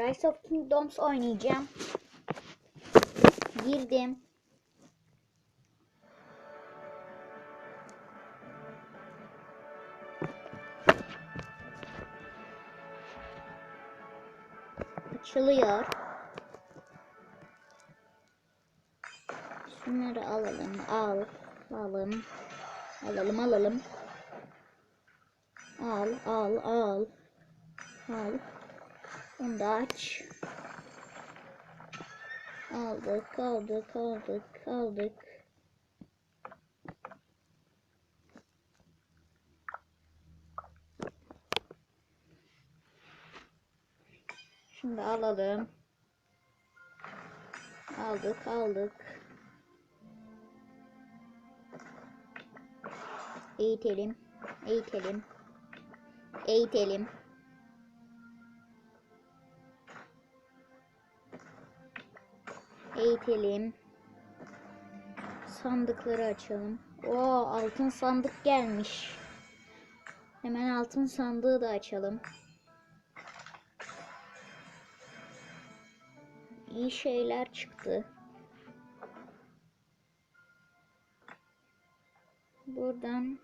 Rise of Kingdoms oynayacağım. Girdim. Açılıyor. Şunları alalım. Al. Alalım. Alalım alalım. Al al al. Al. Onu da aç. Aldık aldık aldık aldık. Şimdi alalım. Aldık aldık. Eğitelim. Eğitelim. Eğitelim. Eğitelim. Sandıkları açalım. Oo altın sandık gelmiş. Hemen altın sandığı da açalım. İyi şeyler çıktı. Buradan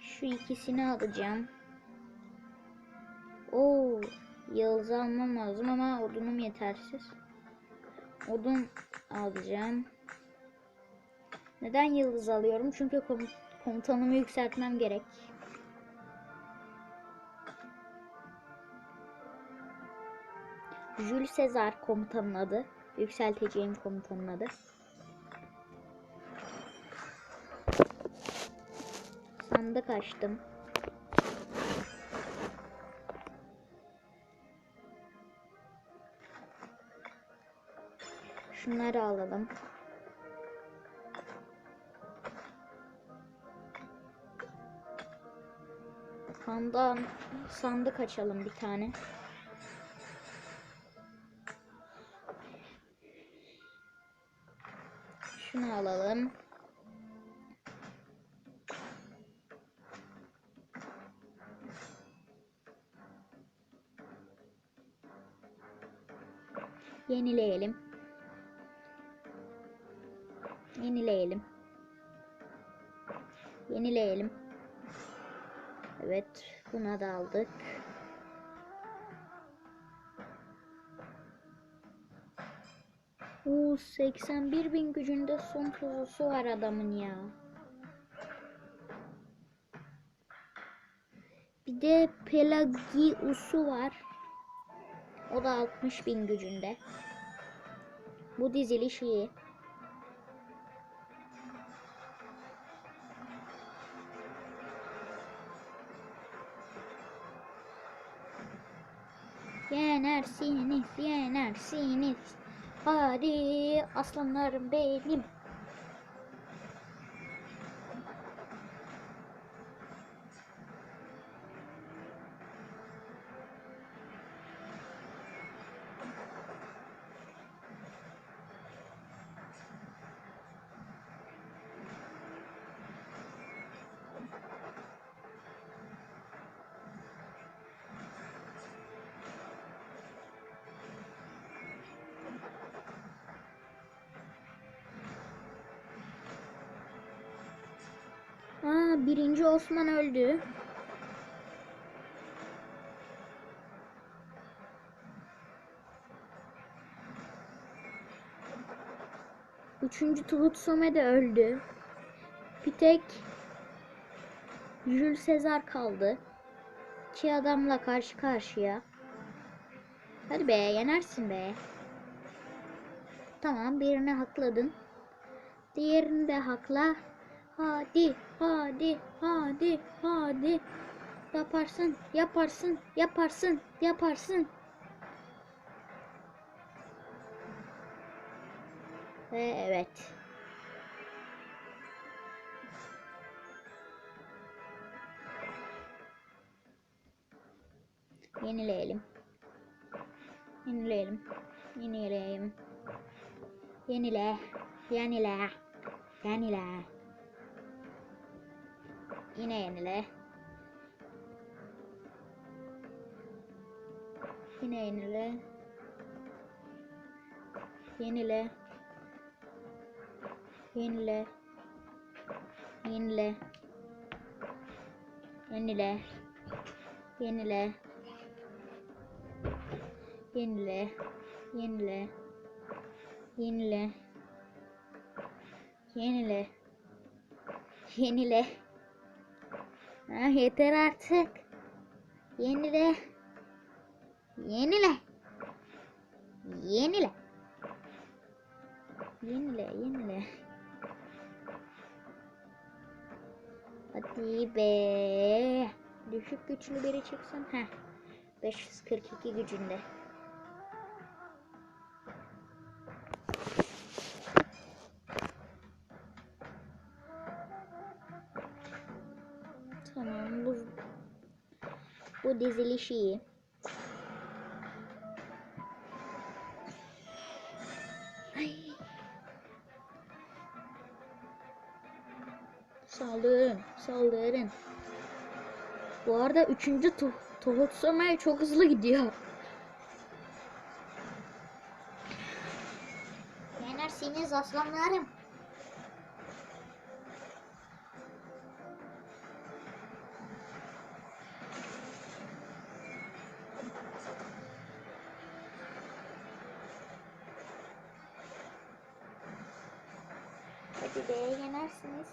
şu ikisini alacağım. Oo, Yıldız almam lazım ama odunum yetersiz. Odun alacağım. Neden yıldız alıyorum? Çünkü kom- komutanımı yükseltmem gerek. Jules Caesar komutanın adı. Yükselteceğim komutanın adı. Sandık açtım. Şunları alalım. Sandan sandık açalım bir tane. Şunu alalım. Yenileyelim. Yenileyelim. Yenileyelim. Evet, buna da aldık. Oo, 81 bin gücünde son tuzusu var adamın ya. Bir de Pelagius'u var. O da 60 bin gücünde. Bu diziliş iyi. Yenersiniz, yenersiniz. Hadi aslanlarım benim. Birinci Osman öldü. Üçüncü Some de öldü. Bir tek Jules Caesar kaldı. İki adamla karşı karşıya. Hadi be yenersin be. Tamam birini hakladın. Diğerini de hakla. Hadi, hadi, hadi, hadi. Yaparsın, yaparsın, yaparsın, yaparsın. Ve evet. Yenileyelim. Yenileyelim. Yenileyelim. Yenile. Yenile. Yenile. Yine yenile. Yine yenile. Yenile. Yenile. Yenile. Yenile. Yenile. Yenile. Yenile. Yenile. Yenile. Yenile. Ha, yeter artık. Yenile. Yenile. Yenile. Yenile, yenile. Hadi be. Düşük güçlü biri çıksın. Heh. 542 gücünde. Bu diziliş iyi. Ay. Saldırın, saldırın. Bu arada üçüncü tu Tuhut Somer çok hızlı gidiyor. Yenersiniz aslanlarım. Be yenersiniz.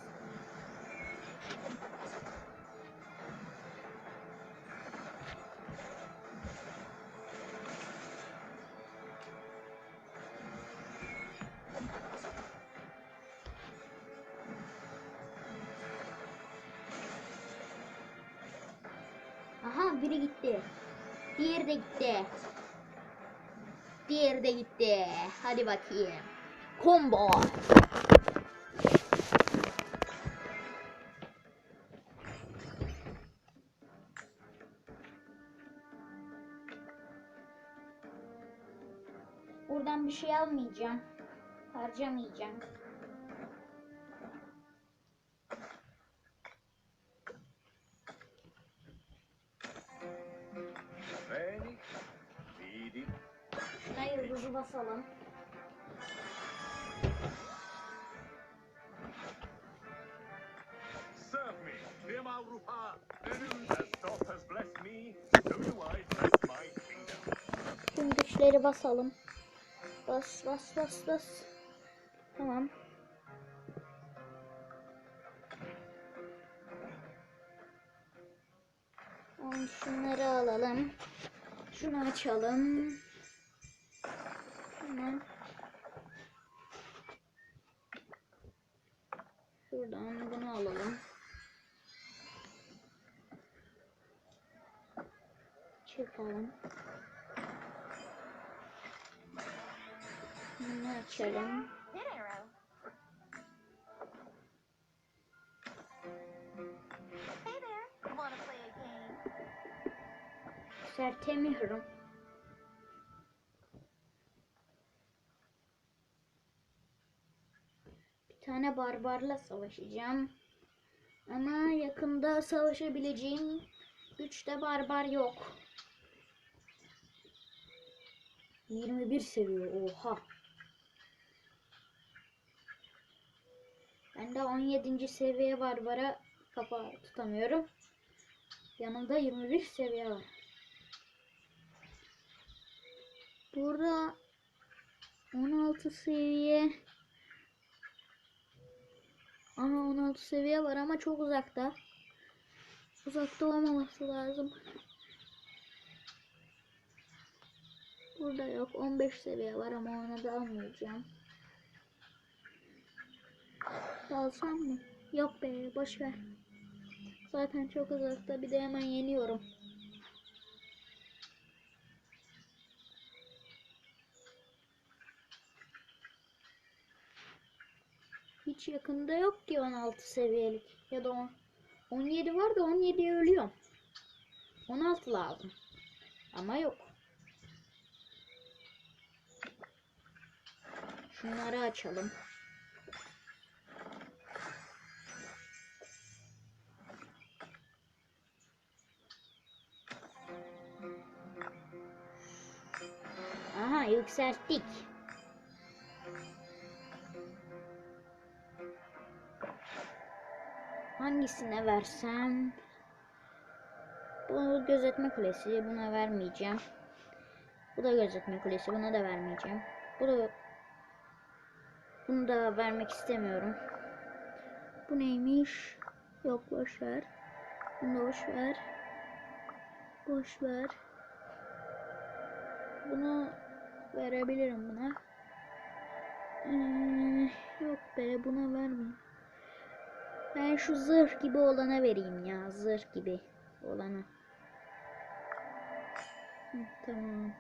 Aha biri gitti. Diğeri de gitti. Diğeri de gitti. Hadi bakayım. Combo. şey almayacağım. Harcamayacağım. Şuna yıldızı basalım. Tüm Avrupa önümde Şimdi güçleri basalım. Bas bas bas bas. Tamam. Tamam, şunları alalım. Şunu açalım. Tamam. Şuradan bunu alalım. Çıkalım. Game? Sertemiyorum. Bir tane barbarla savaşacağım. Ama yakında savaşabileceğim güçte barbar yok. 21 seviye. Oha. Ben de 17. seviye barbara kafa tutamıyorum. Yanımda 21 seviye var. Burada 16 seviye Aha 16 seviye var ama çok uzakta. Uzakta olmaması lazım. Burada yok. 15 seviye var ama onu da almayacağım. Alsam mı? Yok be boş ver. Zaten çok uzakta bir de hemen yeniyorum. Hiç yakında yok ki 16 seviyelik. Ya da on- 17 var da 17'ye ölüyorum. 16 lazım. Ama yok. Şunları açalım. Yükselttik. Hangisine versem? Bu gözetme kulesi. Buna vermeyeceğim. Bu da gözetme kulesi. Buna da vermeyeceğim. Bu da bunu da vermek istemiyorum. Bu neymiş? Yok boş ver. Bunu da boş ver. Boş ver. Bunu verebilirim buna. Ee, yok be buna vermeyeyim. Ben şu zırh gibi olana vereyim ya. Zırh gibi olana. Hı, tamam.